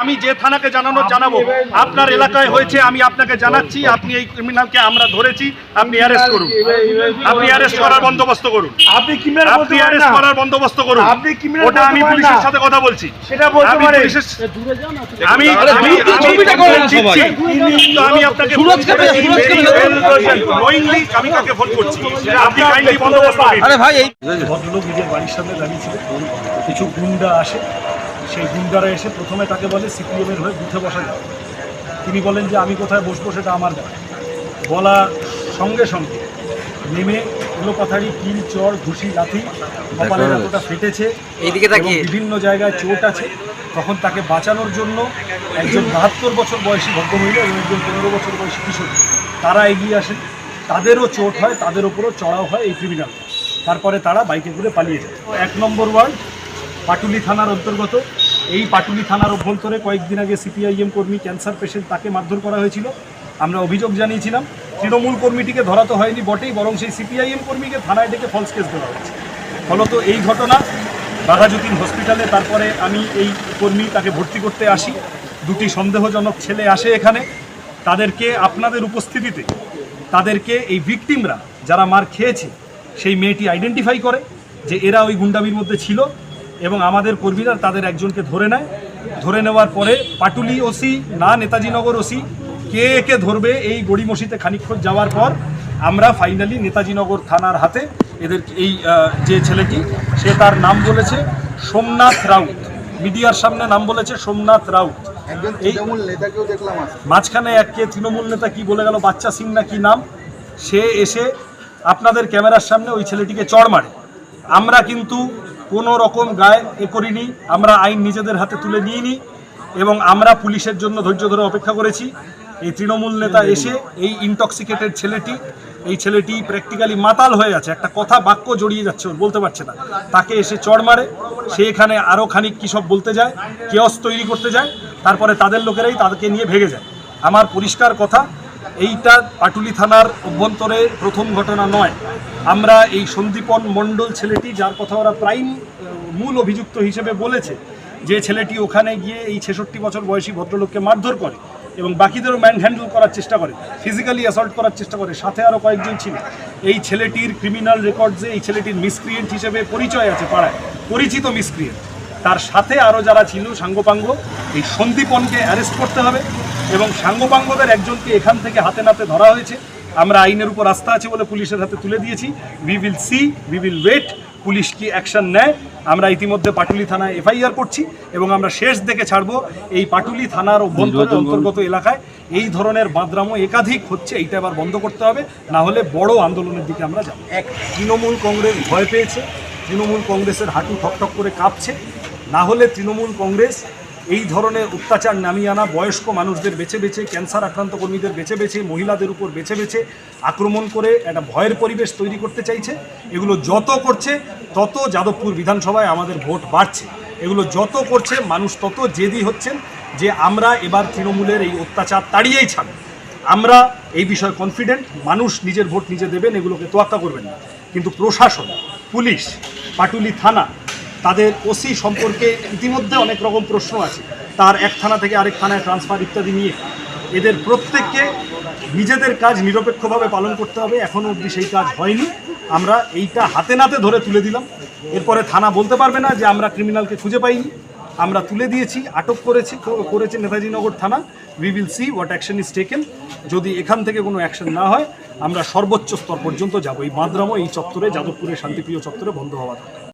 আমি যে থানাকে জানানো জানাব আপনার এলাকায় হয়েছে আমি আপনাকে জানাচ্ছি আপনি এই ক্রিমিনালকে আমরা ধরেছি আপনি অ্যারেস্ট করুন আপনি অ্যারেস্ট করার বন্দোবস্ত করুন আপনি আপনি অ্যারেস্ট করার বন্দোবস্ত করুন ওটা আমি পুলিশের সাথে কথা বলছি সেটা বলতে আমি পারেন। আমি আমি ছবিটা আমি দিচ্ছি। সবাই। আমি আপনাকে আমি কাকে ফোন করছি আপনি কাইন্ডলি বন্দোবস্ত। আরে ভাই এই ভদ্রলোক নিজের বাড়ির সামনে দাঁড়িয়েছিল কিছু গুন্ডা আসে সেই গুন্ডারা এসে প্রথমে তাকে বলে সিপিএমের হয়ে বুথে বসা যাবে তিনি বলেন যে আমি কোথায় বসবো সেটা আমার ব্যাপার। বলার সঙ্গে সঙ্গে নেমে এলোপাথারি কিল চর ঘুষি লাথি কপালের এতটা ফেটেছে এইদিকে। বিভিন্ন জায়গায় চোট আছে। তখন তাকে বাঁচানোর জন্য একজন বাহাত্তর বছর বয়সী ভদ্রমহিলা এবং একজন পনেরো বছর বয়সী কিশোর তারা এগিয়ে আসেন। তাদেরও চোট হয় তাদের ওপরও চড়াও হয় এই ক্রিমিনাল তারপরে তারা বাইকে করে পালিয়ে যায়। এক নম্বর ওয়ার্ড পাটুলি থানার অন্তর্গত। এই পাটুলি থানার অভ্যন্তরে কয়েকদিন আগে সিপিআইএম কর্মী ক্যান্সার পেশেন্ট তাকে মারধর করা হয়েছিল। আমরা অভিযোগ জানিয়েছিলাম, তৃণমূল কর্মীটিকে ধরা তো হয়নি বটেই, বরং সেই সিপিআইএম কর্মীকে থানায় ডেকে ফলস কেস দেওয়া হয়েছে। ফলত এই ঘটনা বাঘাযতীন হসপিটালে তারপরে আমি এই কর্মী তাকে ভর্তি করতে আসি। দুটি সন্দেহজনক ছেলে আসে এখানে। তাদেরকে আপনাদের উপস্থিতিতে, তাদেরকে এই ভিকটিমরা যারা মার খেয়েছে, সেই মেয়েটি আইডেন্টিফাই করে যে এরা ওই গুন্ডামির মধ্যে ছিল। এবং আমাদের কর্মীরা তাদের একজনকে ধরে নেয়। ধরে নেওয়ার পরে পাটুলি ওসি না নেতাজিনগর ওসি কে কে ধরবে এই গড়িমসিতে খানিক্ষণ যাওয়ার পর আমরা ফাইনালি নেতাজিনগর থানার হাতে এদের এই যে ছেলেটি সে তার নাম বলেছে সোমনাথ রাউত। মিডিয়ার সামনে নাম বলেছে সোমনাথ রাউত। এই মাঝখানে এককে তৃণমূল নেতা কি বলে গেল বাচ্চা সিং না কি নাম? সে এসে আপনাদের ক্যামেরার সামনে ওই ছেলেটিকে চড় মারে। আমরা কিন্তু কোনো রকম গায়ে এ করিনি। আমরা আইন নিজেদের হাতে তুলে নিইনি এবং আমরা পুলিশের জন্য ধৈর্য ধরে অপেক্ষা করেছি। এই তৃণমূল নেতা এসে এই ইনটক্সিকেটেড ছেলেটি, এই ছেলেটি প্র্যাকটিক্যালি মাতাল হয়ে আছে। একটা কথা বাক্য জড়িয়ে যাচ্ছে ওর বলতে পারছে না। তাকে এসে চড় মারে, সে এখানে আরও খানিক কী সব বলতে যায় কেয়স তৈরি করতে যায়, তারপরে তাদের লোকেরাই তাদেরকে নিয়ে ভেগে যায়। আমার পরিষ্কার কথা এইটা পাটুলি থানার অভ্যন্তরে প্রথম ঘটনা নয়। আমরা এই সন্দীপন মণ্ডল ছেলেটি, যার কথা ওরা প্রাইম মূল অভিযুক্ত হিসেবে বলেছে, যে ছেলেটি ওখানে গিয়ে এই ছেষট্টি বছর বয়সী ভদ্রলোককে মারধর করে এবং বাকিদেরও ম্যান হ্যান্ডেল করার চেষ্টা করে, ফিজিক্যালি অ্যাসল্ট করার চেষ্টা করে, সাথে আরও কয়েকজন ছিল। এই ছেলেটির ক্রিমিনাল রেকর্ডসে এই ছেলেটির মিসক্রিয়েন্ট হিসেবে পরিচয় আছে পাড়ায়, পরিচিত মিসক্রিয়েন্ট তার সাথে আরও যারা ছিল সাঙ্গপাঙ্গ এই সন্দীপনকে অ্যারেস্ট করতে হবে এবং সাঙ্গপাঙ্গদের একজনকে এখান থেকে হাতে নাতে ধরা হয়েছে। আমরা আইনের উপর আস্থা আছে বলে পুলিশের হাতে তুলে দিয়েছি। We will see we will wait police কি অ্যাকশন নেয়? আমরা ইতিমধ্যে পাটুলি থানায় এফআইআর করছি এবং আমরা শেষ দেখে ছাড়বো এই পাটুলি থানার অভ্যন্তরে অন্তর্গত এলাকায়। এই ধরনের বাঁদরামো একাধিক হচ্ছে এইটা এবার বন্ধ করতে হবে। না হলে বড় আন্দোলনের দিকে আমরা যাব। এক তৃণমূল কংগ্রেস ভয় পেয়েছে। তৃণমূল কংগ্রেসের হাঁটু ঠকঠক করে কাঁপছে। না হলে তৃণমূল কংগ্রেস এই ধরনের অত্যাচার নামিয়ে আনা, বয়স্ক মানুষদের বেছে বেছে, ক্যান্সার আক্রান্ত কর্মীদের বেছে বেছে, মহিলাদের উপর বেছে বেছে আক্রমণ করে একটা ভয়ের পরিবেশ তৈরি করতে চাইছে। এগুলো যত করছে, তত যাদবপুর বিধানসভায় আমাদের ভোট বাড়ছে। এগুলো যত করছে, মানুষ তত জেদি হচ্ছেন যে আমরা এবার তৃণমূলের এই অত্যাচার তাড়িয়েই ছাড়ব। আমরা এই বিষয়ে কনফিডেন্ট মানুষ নিজের ভোট নিজে দেবেন, এগুলোকে তোয়াক্কা করবেন না। কিন্তু প্রশাসন, পুলিশ, পাটুলি থানা তাদের ওসি সম্পর্কে ইতিমধ্যে অনেক রকম প্রশ্ন আছে। তার এক থানা থেকে আরেক থানায় ট্রান্সফার ইত্যাদি নিয়ে। এদের প্রত্যেককে নিজেদের কাজ নিরপেক্ষভাবে পালন করতে হবে। এখনও অবধি সেই কাজ হয়নি। আমরা এইটা হাতে নাতে ধরে তুলে দিলাম। এরপরে থানা বলতে পারবে না যে আমরা ক্রিমিনালকে খুঁজে পাইনি। আমরা তুলে দিয়েছি, আটক করেছি করেছে নেতাজিনগর থানা। We will see what action is taken যদি এখান থেকে কোনো অ্যাকশন না হয়, আমরা সর্বোচ্চ স্তর পর্যন্ত যাব। এই বাঁদরামো, এই চত্বরে, যাদবপুরের শান্তিপ্রিয় চত্বরে বন্ধ হওয়া দরকার।